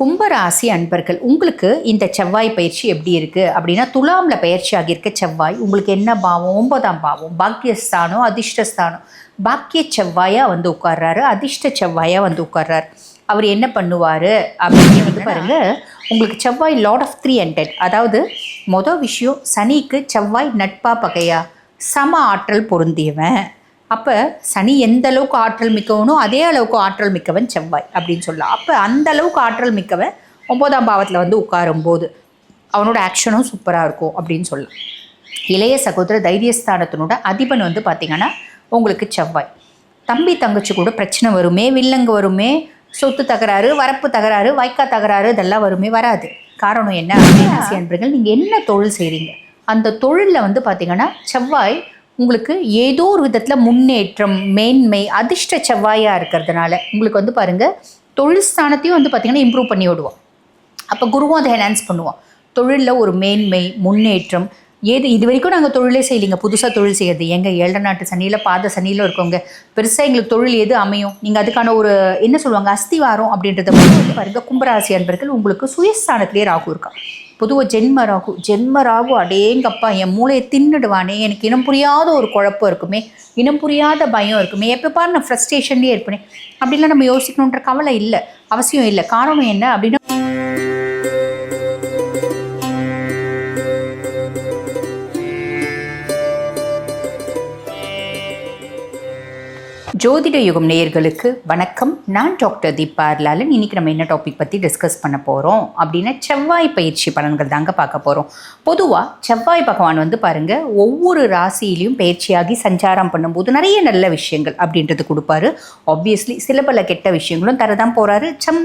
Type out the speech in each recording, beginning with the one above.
கும்பராசி அன்பர்கள் உங்களுக்கு இந்த செவ்வாய் பயிற்சி எப்படி இருக்குது அப்படின்னா துலாமில் பயிற்சி ஆகியிருக்க செவ்வாய் உங்களுக்கு என்ன பாவம்? ஒன்பதாம் பாவம் பாக்கியஸ்தானம் அதிர்ஷ்டஸ்தானம். பாக்கிய செவ்வாயாக வந்து உட்கார்றாரு அதிர்ஷ்ட செவ்வாயாக வந்து உட்கார்றாரு. அவர் என்ன பண்ணுவார்? அப்படின்னு வந்து பாருங்க உங்களுக்கு செவ்வாய் லார்ட் ஆஃப் த்ரீ ஹண்ட்ரட் அதாவது மொதல் விஷயம் சனிக்கு செவ்வாய் நட்பா பகையா? சம ஆற்றல் பொருந்தியவன். அப்போ சனி எந்த அளவுக்கு ஆற்றல் மிக்கவனோ அதே அளவுக்கு ஆற்றல் மிக்கவன் செவ்வாய் அப்படின்னு சொல்லலாம். அப்போ அந்த அளவுக்கு ஆற்றல் மிக்கவன் ஒன்பதாம் பாவத்தில் வந்து உட்காரும்போது அவனோட ஆக்ஷனும் சூப்பராக இருக்கும் அப்படின்னு சொல்லலாம். இளைய சகோதர தைரியஸ்தானத்தினோட அதிபன் வந்து பார்த்திங்கன்னா உங்களுக்கு செவ்வாய். தம்பி தங்கச்சி கூட பிரச்சனை வருமே வில்லங்க வருமே சொத்து தகராறு வரப்பு தகராறு வாய்க்கா தகராறு இதெல்லாம் வருமே வராது. காரணம் என்ன? ராசி அன்பர்கள் நீங்கள் என்ன தொழில் செய்கிறீங்க அந்த தொழிலில் வந்து பார்த்தீங்கன்னா செவ்வாய் உங்களுக்கு ஏதோ ஒரு விதத்தில் முன்னேற்றம் மேன்மை அதிர்ஷ்ட செவ்வாயாக இருக்கிறதுனால உங்களுக்கு வந்து பாருங்கள் தொழில் ஸ்தானத்தையும் வந்து பார்த்திங்கன்னா இம்ப்ரூவ் பண்ணி விடுவோம் அப்போ குருவும் அதை என்ஹான்ஸ் பண்ணுவோம் தொழிலில் ஒரு மேன்மை முன்னேற்றம் ஏது இது வரைக்கும் நாங்கள் தொழிலே செய்யலிங்க. புதுசாக தொழில் செய்யறது. எங்கள் ஏழரை நாட்டு சனியில் பாத சனியில் இருக்கவங்க பெருசாக எங்களுக்கு தொழில் எது அமையும்? நீங்கள் அதுக்கான ஒரு என்ன சொல்லுவாங்க அஸ்திவாரம் அப்படின்றத வந்து பாருங்கள் கும்பராசி அன்பர்கள் உங்களுக்கு சுயஸ்தானத்திலே ராகு இருக்கா? பொதுவாக ஜென்ம ராகு ஜென்ம அடேங்கப்பா என் மூளையை தின்னுடுவானே. எனக்கு இனம் புரியாத ஒரு குழப்பம் இருக்குமே. இனம் புரியாத பயம் இருக்குமே. எப்போ பாரு நான் ஃப்ரஸ்ட்ரேஷன்லேயே இருப்பேனே. அப்படிலாம் நம்ம யோசிக்கணுன்ற கவலை இல்லை. அவசியம் இல்லை. காரணம் என்ன அப்படின்னா ஜோதிட யுகம் நேயர்களுக்கு வணக்கம். நான் டாக்டர் தீபார்லாலன் இன்றைக்கி இன்னைக்கு நம்ம என்ன டாபிக் பற்றி டிஸ்கஸ் பண்ண போகிறோம் அப்படின்னா செவ்வாய் பயிற்சி பலன்கள் தாங்க பார்க்க போகிறோம் பொதுவாக செவ்வாய் பகவான் வந்து பாருங்கள் ஒவ்வொரு ராசியிலையும் பயிற்சியாகி சஞ்சாரம் பண்ணும்போது நிறைய நல்ல விஷயங்கள் அப்படின்றது கொடுப்பாரு. ஆப்வியஸ்லி சில பல கெட்ட விஷயங்களும் தரதான் போகிறாரு சம்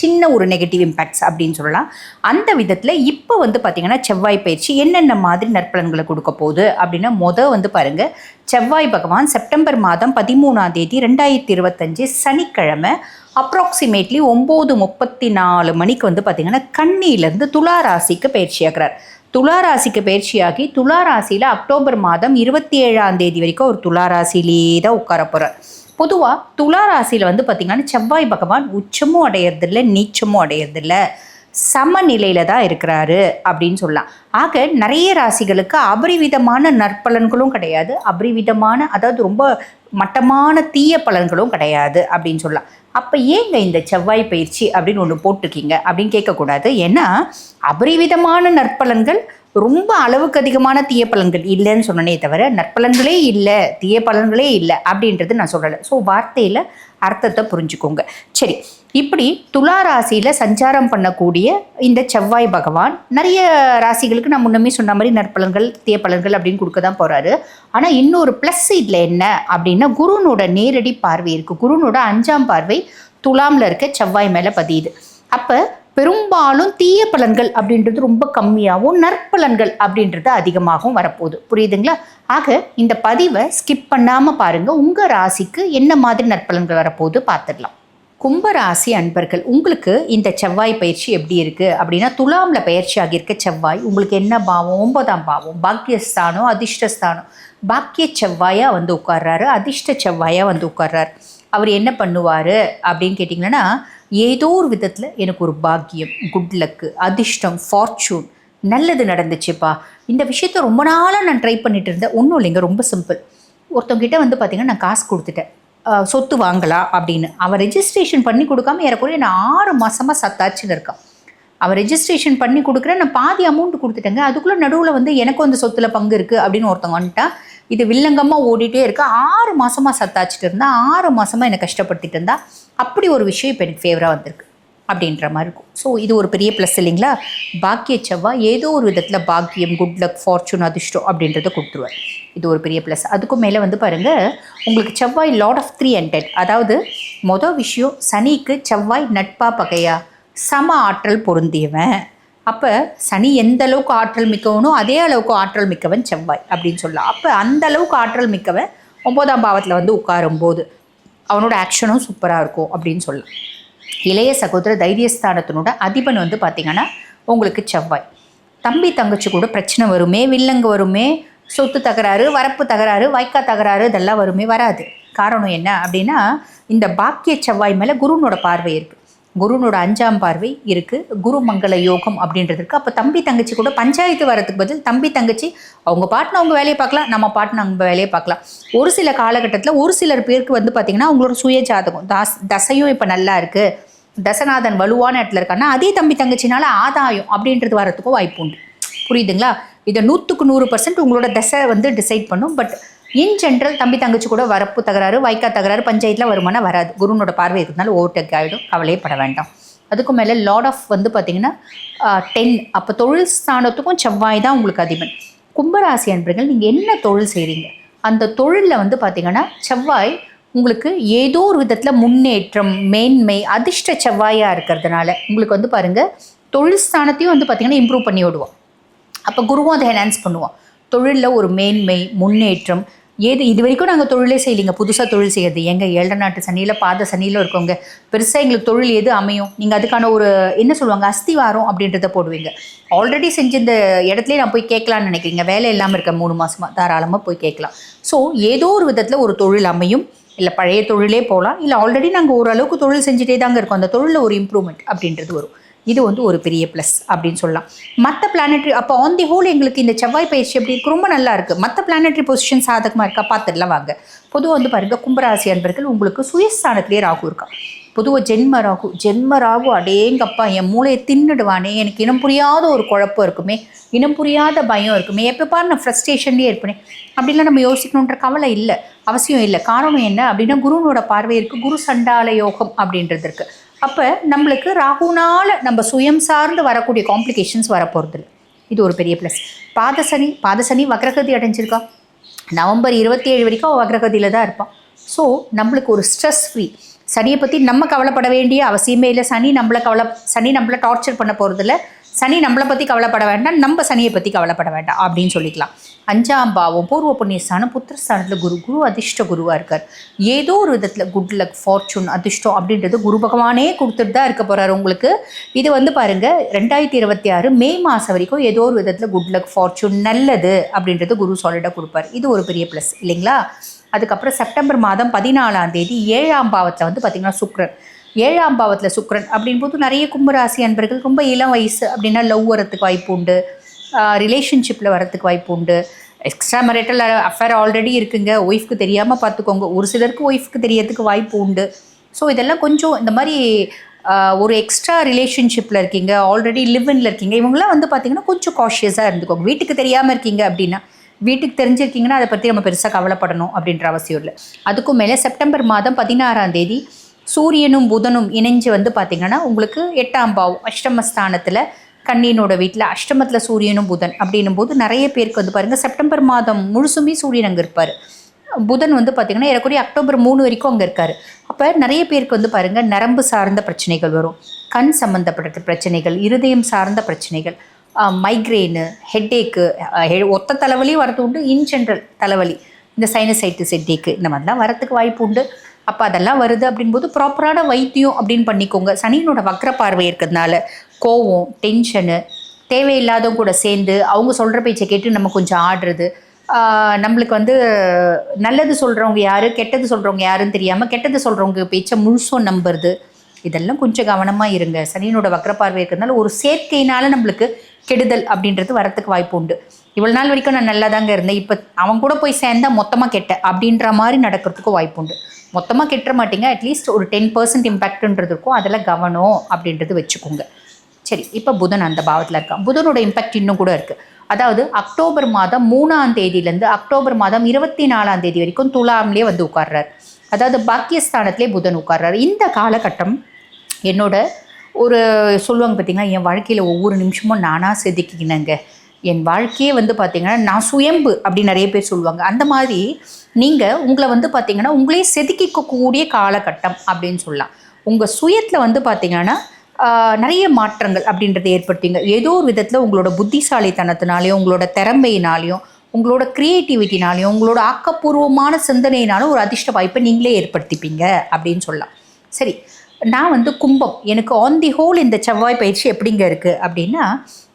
சின்ன ஒரு நெகட்டிவ் இம்பேக்ட்ஸ் அப்படின்னு சொல்லலாம். அந்த விதத்தில் இப்போ வந்து பார்த்திங்கன்னா செவ்வாய் பயிற்சி என்னென்ன மாதிரி நற்பலன்களை கொடுக்க போகுது அப்படின்னா மொதல் வந்து பாருங்கள் செவ்வாய் பகவான் செப்டம்பர் மாதம் பதிமூணாம் தேதி ரெண்டாயிரத்தி இருபத்தஞ்சு சனிக்கிழமை அப்ராக்சிமேட்லி ஒம்பது முப்பத்தி நாலு மணிக்கு வந்து பார்த்திங்கன்னா கண்ணியிலேருந்து துலா ராசிக்கு பயிற்சியாகிறார் துலா ராசிக்கு பயிற்சியாகி துலா ராசியில் அக்டோபர் மாதம் இருபத்தி ஏழாம் தேதி வரைக்கும் ஒரு துலா தான் உட்கார போகிறார் பொதுவாக துலா ராசியில் வந்து பார்த்திங்கன்னா செவ்வாய் பகவான் உச்சமும் அடையிறதில்ல நீச்சமும் அடையிறதில்லை. சமநிலையில் தான் இருக்கிறாரு அப்படின்னு சொல்லலாம். ஆக நிறைய ராசிகளுக்கு அபரிவிதமான நற்பலன்களும் கிடையாது. அபரிவிதமான அதாவது ரொம்ப மட்டமான தீய பலன்களும் கிடையாது அப்படின்னு சொல்லலாம். அப்போ ஏங்க இந்த செவ்வாய் பயிற்சி அப்படின்னு ஒன்று போட்டிருக்கீங்க அப்படின்னு கேட்கக்கூடாது. ஏன்னா அபரிவிதமான நற்பலன்கள் ரொம்ப அளவுக்கு அதிகமான தீய பலன்கள் இல்லைன்னு சொன்னனே தவிர நற்பலன்களே இல்லை தீய பலன்களே இல்லை அப்படின்றது நான் சொல்லலை. ஸோ வார்த்தையில் அர்த்தத்தை புரிஞ்சுக்கோங்க. சரி இப்படி துலா ராசியில் சஞ்சாரம் பண்ணக்கூடிய இந்த செவ்வாய் பகவான் நிறைய ராசிகளுக்கு நான் முன்னமே சொன்ன மாதிரி நற்பலன்கள் தீயப்பலன்கள் அப்படின்னு கொடுக்க தான் போகிறாரு ஆனால் இன்னொரு ப்ளஸ் இதில் என்ன அப்படின்னா குருனோட நேரடி பார்வை இருக்குது குருனோட அஞ்சாம் பார்வை துலாமில் இருக்க செவ்வாய் மேலே பதியுது. அப்போ பெரும்பாலும் தீய பலன்கள் அப்படின்றது ரொம்ப கம்மியாகவும் நற்பலன்கள் அப்படின்றது அதிகமாகவும் வரப்போகுது. புரியுதுங்களா? ஆக இந்த பதிவை ஸ்கிப் பண்ணாமல் பாருங்கள் உங்கள் ராசிக்கு என்ன மாதிரி நற்பலன்கள் வரப்போகுது பார்த்துடலாம். கும்பராசி அன்பர்கள் உங்களுக்கு இந்த செவ்வாய் பயிற்சி எப்படி இருக்குது அப்படின்னா துலாமில் பயிற்சி ஆகியிருக்க செவ்வாய் உங்களுக்கு என்ன பாவம்? ஒன்பதாம் பாவம் பாக்கியஸ்தானம் அதிர்ஷ்டஸ்தானம். பாக்கிய செவ்வாயாக வந்து உட்கார்றாரு அதிர்ஷ்ட செவ்வாயாக வந்து உட்கார்றாரு. அவர் என்ன பண்ணுவார் அப்படின்னு கேட்டிங்கன்னா ஏதோ ஒரு விதத்தில் எனக்கு ஒரு பாக்கியம் குட் லக்கு அதிர்ஷ்டம் ஃபார்ச்சூன் நல்லது நடந்துச்சுப்பா. இந்த விஷயத்த ரொம்ப நாளாக நான் ட்ரை பண்ணிட்டு இருந்தேன். ஒன்றும் இல்லைங்க ரொம்ப சிம்பிள் ஒருத்தவங்கிட்ட வந்து பார்த்திங்கன்னா நான் காசு கொடுத்துட்டேன். சொத்து வாங்கலாம் அப்படின்னு. அவன் ரெஜிஸ்ட்ரேஷன் பண்ணி கொடுக்காம ஏறக்குறைய நான் ஆறு மாதமாக சத்தாச்சுன்னு இருக்கான் அவன் ரெஜிஸ்ட்ரேஷன் பண்ணி கொடுக்குறேன். நான் பாதி அமௌண்ட் கொடுத்துட்டேங்க. அதுக்குள்ளே நடுவில் வந்து எனக்கும் அந்த சொத்தில் பங்கு இருக்குது அப்படின்னு ஒருத்தவங்க வந்துட்டா இது வில்லங்கமாக ஓடிட்டே இருக்கா. ஆறு மாதமாக சத்தாச்சிட்டு இருந்தா ஆறு மாதமாக என்னை கஷ்டப்படுத்திட்டு இருந்தா. அப்படி ஒரு விஷயம் இப்போ எனக்கு ஃபேவராக வந்திருக்கு. அப்படின்ற மாதிரி இருக்கும். ஸோ இது ஒரு பெரிய ப்ளஸ் இல்லைங்களா? பாக்கிய செவ்வாய் ஏதோ ஒரு விதத்தில் பாக்கியம் குட் லக் ஃபார்ச்சூன் அதிர்ஷ்டம் அப்படின்றத கொடுத்துருவார். இது ஒரு பெரிய ப்ளஸ் அதுக்கும் மேலே வந்து பாருங்கள் உங்களுக்கு செவ்வாய் லார்ட் ஆஃப் த்ரீ ஹண்ட்ரட் அதாவது மொதல் விஷயம் சனிக்கு செவ்வாய் நட்பா பகையா? சம ஆற்றல் பொருந்தியவன். அப்போ சனி எந்த அளவுக்கு ஆற்றல் மிக்கவனோ அதே அளவுக்கு ஆற்றல் மிக்கவன் செவ்வாய் அப்படின்னு சொல்லலாம். அப்போ அந்த அளவுக்கு ஆற்றல் மிக்கவன் ஒம்போதாம் பாவத்தில் வந்து உட்காரும்போது அவனோட ஆக்ஷனும் சூப்பராக இருக்கும் அப்படின்னு சொல்லலாம். இளைய சகோதர தைரியஸ்தானத்தினோட அதிபன் வந்து பார்த்திங்கன்னா உங்களுக்கு செவ்வாய். தம்பி தங்கச்சி கூட பிரச்சனை வருமே வில்லங்கு வருமே சொத்து தகராறு வரப்பு தகராறு வாய்க்கா தகராறு இதெல்லாம் வருமே வராது. காரணம் என்ன அப்படின்னா இந்த பாக்கிய செவ்வாய் மேலே குருனோட பார்வை இருக்குது குருனோட அஞ்சாம் பார்வை இருக்குது குரு மங்கள யோகம் அப்படின்றது இருக்குது அப்போ தம்பி தங்கச்சி கூட பஞ்சாயத்து வரதுக்கு பதில் தம்பி தங்கச்சி அவங்க பாட்டின அவங்க வேலையை பார்க்கலாம் நம்ம பாட்டுன்னு அவங்க வேலையை பார்க்கலாம். ஒரு சில காலகட்டத்தில் ஒரு சிலர் பேருக்கு வந்து பார்த்திங்கன்னா அவங்களோட சுய ஜாதகம் தாஸ் தசையும் இப்போ நல்லா இருக்குது தசநாதன் வலுவான இடத்துல இருக்கான்னா அதே தம்பி தங்கச்சினால ஆதாயம் அப்படின்றது வரத்துக்கும் வாய்ப்பு உண்டு. புரியுதுங்களா? இதை நூற்றுக்கு நூறு பர்சன்ட் உங்களோட தசை வந்து டிசைட் பண்ணும். பட் இன் ஜென்ரல் தம்பி தங்கச்சி கூட வரப்பு தகராறு வைக்கா தகராறு பஞ்சாயத்தில் வருமானம் வராது. குருனோட பார்வை இருக்கிறதுனால ஓவர்டேக் ஆகிடும் கவலையே பட வேண்டாம். அதுக்கும் மேலே லார்ட் ஆஃப் வந்து பார்த்தீங்கன்னா டென் அப்போ தொழில் ஸ்தானத்துக்கும் செவ்வாய் தான் உங்களுக்கு அதிபன். கும்பராசி அன்பர்கள் நீங்கள் என்ன தொழில் செய்கிறீங்க அந்த தொழிலில் வந்து பார்த்தீங்கன்னா செவ்வாய் உங்களுக்கு ஏதோ ஒரு விதத்தில் முன்னேற்றம் மேன்மை அதிர்ஷ்ட செவ்வாயாக இருக்கிறதுனால உங்களுக்கு வந்து பாருங்கள் தொழில் ஸ்தானத்தையும் வந்து பார்த்திங்கன்னா இம்ப்ரூவ் பண்ணி விடுவோம் அப்போ குருவும் அதை என்ஹான்ஸ் பண்ணுவோம் தொழிலில் ஒரு மேன்மை முன்னேற்றம் ஏது இது வரைக்கும் நாங்கள் தொழிலே செய்யலைங்க. புதுசாக தொழில் செய்யறது. எங்கள் ஏழரை நாட்டு சனியில் பாத சனியில் இருக்கவங்க பெருசாக எங்களுக்கு தொழில் எது அமையும்? நீங்கள் அதுக்கான ஒரு என்ன சொல்லுவாங்க அஸ்திவாரம் அப்படின்றத போடுவீங்க. ஆல்ரெடி செஞ்ச இந்த இடத்துலயே நான் போய் கேட்கலான்னு நினைக்கிறீங்க. வேலை இல்லாமல் இருக்க மூணு மாதமாக தாராளமாக போய் கேட்கலாம். ஸோ ஏதோ ஒரு விதத்தில் ஒரு தொழில் அமையும். இல்லை பழைய தொழிலே போகலாம் இல்லை ஆல்ரெடி நாங்கள் ஓரளவுக்கு தொழில் செஞ்சுட்டே தாங்க இருக்கோம். அந்த தொழிலில் ஒரு இம்ப்ரூவ்மெண்ட் அப்படின்றது வரும். இது வந்து ஒரு பெரிய ப்ளஸ் அப்படின்னு சொல்லலாம். மற்ற பிளானட்ரி அப்போ ஆன் தி ஹோல் எங்களுக்கு இந்த செவ்வாய் பயிற்சி எப்படி இருக்கு? ரொம்ப நல்லா இருக்குது மற்ற பிளானட்ரி பொசிஷன் சாதகமாக இருக்கா? பார்த்துடலாம் வாங்க. பொதுவாக வந்து பாருங்கள் கும்பராசி அன்பர்கள் உங்களுக்கு சுயஸ்தானத்திலே ராகு இருக்கா? பொதுவாக ஜென்ம ராகு ஜென்ம ராகு அடேங்கப்பா என் மூளையை தின்னுடுவானே. எனக்கு இனம் புரியாத ஒரு குழப்பம் இருக்குமே. இனம் புரியாத பயம் இருக்குமே. எப்போ பாரு நான் ஃப்ரஸ்ட்ரேஷன்லேயே இருப்பேனே. அப்படிலாம் நம்ம யோசிக்கணுன்ற கவலை இல்லை. அவசியம் இல்லை. காரணம் என்ன அப்படின்னா குருனோட பார்வை இருக்குது குரு சண்டால யோகம் அப்படின்றது இருக்குது அப்போ நம்மளுக்கு ராகுனால் நம்ம சுயம் சார்ந்து வரக்கூடிய காம்ப்ளிகேஷன்ஸ் வரப்போகிறது இது ஒரு பெரிய ப்ளஸ் பாதசனி பாதசனி வக்ரகதி அடைஞ்சிருக்கா? நவம்பர் இருபத்தி ஏழு வரைக்கும் அவள் வக்ரகதியில் தான் இருப்பான் ஸோ நம்மளுக்கு ஒரு ஸ்ட்ரெஸ் ஃப்ரீ சனியை பற்றி நம்ம கவலைப்பட வேண்டிய அவசியமே இல்லை. சனி நம்மளை கவலை சனி நம்மளை டார்ச்சர் பண்ண போகிறதில்ல சனி நம்மளை பற்றி கவலைப்பட வேண்டாம். நம்ம சனியை பற்றி கவலைப்பட வேண்டாம் அப்படின்னு சொல்லிக்கலாம். அஞ்சாம் பாவம் பூர்வ புண்ணியஸ்தானம் புத்திரஸ்தானத்தில் குரு குரு அதிர்ஷ்ட குருவாக இருக்கார். ஏதோ ஒரு விதத்தில் குட் லக் ஃபார்ச்சூன் அதிர்ஷ்டம் அப்படின்றது குரு பகவானே கொடுத்துட்டு தான் இருக்க போகிறார் உங்களுக்கு. இது வந்து பாருங்கள் ரெண்டாயிரத்தி இருபத்தி ஆறு மே மாதம் வரைக்கும் ஏதோ ஒரு விதத்தில் குட் லக் ஃபார்ச்சூன் நல்லது அப்படின்றது குரு சாலிடாக கொடுப்பார். இது ஒரு பெரிய ப்ளஸ் இல்லைங்களா? அதுக்கப்புறம் செப்டம்பர் மாதம் பதினாலாம் தேதி ஏழாம் பாவத்தில் வந்து பார்த்திங்கன்னா சுக்ரன் ஏழாம் பாவத்தில் சுக்ரன் அப்படின்போது நிறைய கும்பராசி அன்பர்கள் ரொம்ப இளம் வயசு அப்படின்னா லவ் வரத்துக்கு வாய்ப்பு உண்டு. ரிலேஷன்ஷிப்பில் வரத்துக்கு வாய்ப்பு உண்டு. எக்ஸ்ட்ரா மேரிட்டல் அஃபேர் ஆல்ரெடி இருக்குங்க. ஒய்ஃப்க்கு தெரியாமல் பார்த்துக்கோங்க ஒரு சிலருக்கு ஒய்ஃப்க்கு தெரியறதுக்கு வாய்ப்பு உண்டு. ஸோ இதெல்லாம் கொஞ்சம் இந்த மாதிரி ஒரு எக்ஸ்ட்ரா ரிலேஷன்ஷிப்பில் இருக்கீங்க. ஆல்ரெடி லிவ்இன்ல இருக்கீங்க. இவங்களாம் வந்து பார்த்திங்கன்னா கொஞ்சம் காஷியஸாக இருந்துக்கோங்க. வீட்டுக்கு தெரியாமல் இருக்கீங்க அப்படின்னா வீட்டுக்கு தெரிஞ்சிருக்கீங்கன்னா அதை பற்றி நம்ம பெருசாக கவலைப்படணும் அப்படின்ற அவசியம் இல்லை. அதுக்கும் மேலே செப்டம்பர் மாதம் பதினாறாம் தேதி சூரியனும் புதனும் இணைஞ்சு வந்து பார்த்தீங்கன்னா உங்களுக்கு எட்டாம் பாவம் அஷ்டமஸ்தானத்தில் கண்ணியனோட வீட்டில் அஷ்டமத்தில் சூரியனும் புதன் அப்படின்னும் போது நிறைய பேருக்கு வந்து பாருங்கள் செப்டம்பர் மாதம் முழுசுமே சூரியன் அங்கே இருப்பார். புதன் வந்து பார்த்திங்கன்னா ஏறக்குறைய அக்டோபர் மூணு வரைக்கும் அங்கே இருக்கார். அப்போ நிறைய பேருக்கு வந்து பாருங்கள் நரம்பு சார்ந்த பிரச்சனைகள் வரும் கண் சம்மந்தப்பட்ட பிரச்சனைகள் இருதயம் சார்ந்த பிரச்சனைகள் மைக்ரெயின் ஹெட்டேக்கு ஒத்த தலைவலியும் வரது உண்டு இன் ஜென்ரல் தலைவலி இந்த சைனசைட்டிஸ் ஹெட்டேக்கு இந்த மாதிரிலாம் வரத்துக்கு வாய்ப்பு உண்டு. அப்போ அதெல்லாம் வருது அப்படின்போது ப்ராப்பரான வைத்தியம் அப்படின்னு பண்ணிக்கோங்க. சனியினோட வக்ர பார்வை இருக்கிறதுனால கோவம் டென்ஷனு தேவையில்லாதவங்க கூட சேர்ந்து அவங்க சொல்கிற பேச்சை கேட்டு நம்ம கொஞ்சம் ஆடுறது. நம்மளுக்கு வந்து நல்லது சொல்கிறவங்க யார் கெட்டது சொல்கிறவங்க யாருன்னு தெரியாமல் கெட்டது சொல்கிறவங்க பேச்சை முழுசும் நம்புறது. இதெல்லாம் கொஞ்சம் கவனமாக இருங்க. சனியனோட வக்கர பார்வை இருக்கிறதுனால ஒரு சேர்க்கையினால நம்மளுக்கு கெடுதல் அப்படின்றது வரத்துக்கு வாய்ப்பு உண்டு. இவ்வளோ நாள் வரைக்கும் நான் நல்லா தாங்க இருந்தேன். இப்போ அவன் கூட போய் சேர்ந்தா மொத்தமாக கெட்ட அப்படின்ற மாதிரி நடக்கிறதுக்கும் வாய்ப்பு உண்டு. மொத்தமாக கெட்ட மாட்டீங்க. அட்லீஸ்ட் ஒரு டென் பர்சன்ட் இம்பேக்ட்ன்றது இருக்கும். அதில் கவனம் அப்படின்றது வச்சுக்கோங்க. சரி இப்போ புதன் அந்த பாவத்தில் இருக்கான் புதனோட இம்பேக்ட் இன்னும் கூட இருக்குது அதாவது அக்டோபர் மாதம் மூணாம் தேதியிலேருந்து அக்டோபர் மாதம் இருபத்தி நாலாம் தேதி வரைக்கும் துலாம்லேயே வந்து உட்கார்றார். அதாவது பாக்கியஸ்தானத்திலே புதன் உட்கார்றாரு. இந்த காலகட்டம் என்னோட ஒரு சொல்லுவாங்க பார்த்தீங்கன்னா என் வாழ்க்கையில் ஒவ்வொரு நிமிஷமும் நானாக செதுக்கினேங்க. என் வாழ்க்கையே வந்து பார்த்திங்கன்னா நான் சுயம்பு அப்படி நிறைய பேர் சொல்லுவாங்க. அந்த மாதிரி நீங்கள் உங்களை வந்து பார்த்திங்கன்னா உங்களே செதுக்கிக்கக்கூடிய காலகட்டம் அப்படின்னு சொல்லலாம். உங்கள் சுயத்தில் வந்து பார்த்திங்கன்னா நிறைய மாற்றங்கள் அப்படின்றத ஏற்படுத்திங்க ஏதோ ஒரு விதத்தில் உங்களோட புத்திசாலித்தனத்தினாலையும் உங்களோட திறமையினாலையும் உங்களோட க்ரியேட்டிவிட்டினாலையும் உங்களோட ஆக்கப்பூர்வமான சிந்தனையினாலும் ஒரு அதிர்ஷ்ட வாய்ப்பை நீங்களே ஏற்படுத்திப்பீங்க அப்படின்னு சொல்லலாம். சரி நான் வந்து கும்பம். எனக்கு ஆன் தி ஹோல் இந்த செவ்வாய் பயிற்சி எப்படிங்க இருக்குது அப்படின்னா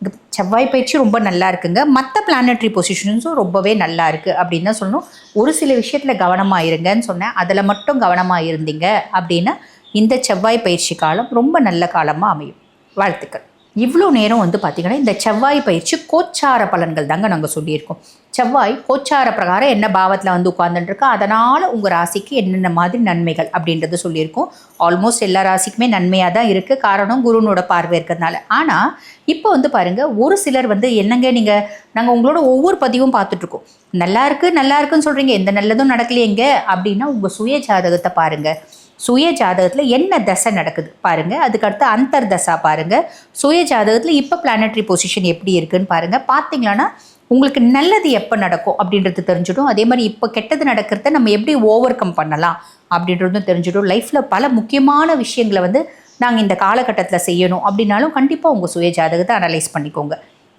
இந்த செவ்வாய் பயிற்சி ரொம்ப நல்லா இருக்குங்க. மற்ற பிளானட்ரி பொசிஷன்ஸும் ரொம்பவே நல்லா இருக்குது அப்படின்னு தான் சொல்லணும். ஒரு சில விஷயத்தில் கவனமாக இருங்கன்னு சொன்னேன். அதில் மட்டும் கவனமாக இருந்தீங்க அப்படின்னா இந்த செவ்வாய் பயிற்சி காலம் ரொம்ப நல்ல காலமாக அமையும். வாழ்த்துக்கள். இவ்வளோ நேரம் வந்து பார்த்திங்கன்னா இந்த செவ்வாய் பயிற்சி கோச்சார பலன்கள் தாங்க நாங்கள் சொல்லியிருக்கோம். செவ்வாய் கோச்சார பிரகாரம் என்ன பாவத்தில் வந்து உட்கார்ந்துட்டுருக்கா? அதனால் உங்கள் ராசிக்கு என்னென்ன மாதிரி நன்மைகள் அப்படின்றது சொல்லியிருக்கோம். ஆல்மோஸ்ட் எல்லா ராசிக்குமே நன்மையாக தான் இருக்குது காரணம் குருனோட பார்வை இருக்கிறதுனால. ஆனால் இப்போ வந்து பாருங்கள் ஒரு சிலர் வந்து என்னங்க நீங்கள் நாங்கள் உங்களோட ஒவ்வொரு பதிவும் பார்த்துட்ருக்கோம் நல்லா இருக்குது நல்லா இருக்குன்னு சொல்கிறீங்க எந்த நல்லதும் நடக்கலையேங்க. அப்படின்னா உங்கள் சுய ஜாதகத்தை பாருங்கள் சுய ஜாதகத்தில் என்ன தசை நடக்குது பாருங்கள் அதுக்கடுத்து அந்தர் தசா பாருங்கள் சுய ஜாதகத்தில் இப்போ பிளானட்ரி பொசிஷன் எப்படி இருக்குன்னு பாருங்கள் பார்த்தீங்களான்னா உங்களுக்கு நல்லது எப்போ நடக்கும் அப்படின்றது தெரிஞ்சிடும். அதே மாதிரி இப்போ கெட்டது நடக்கிறத நம்ம எப்படி ஓவர் கம் பண்ணலாம் அப்படின்றதும் தெரிஞ்சிடும். லைஃப்பில் பல முக்கியமான விஷயங்களை வந்து நாங்கள் இந்த காலகட்டத்தில் செய்யணும் அப்படின்னாலும் கண்டிப்பாக உங்கள் சுய ஜாதகத்தை அனலைஸ் பண்ணிக்கோங்க.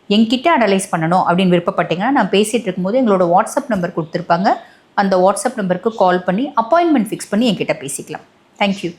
எங்கிட்ட அனலைஸ் பண்ணணும் அப்படின்னு விருப்பப்பட்டீங்கன்னா நான் பேசிகிட்டு இருக்கும்போது எங்களோட வாட்ஸ்அப் நம்பர் கொடுத்துருப்பாங்க. அந்த வாட்ஸ்அப் நம்பருக்கு கால் பண்ணி அப்பாயின்மெண்ட் ஃபிக்ஸ் பண்ணி என்கிட்ட பேசிக்கலாம். தேங்க்யூ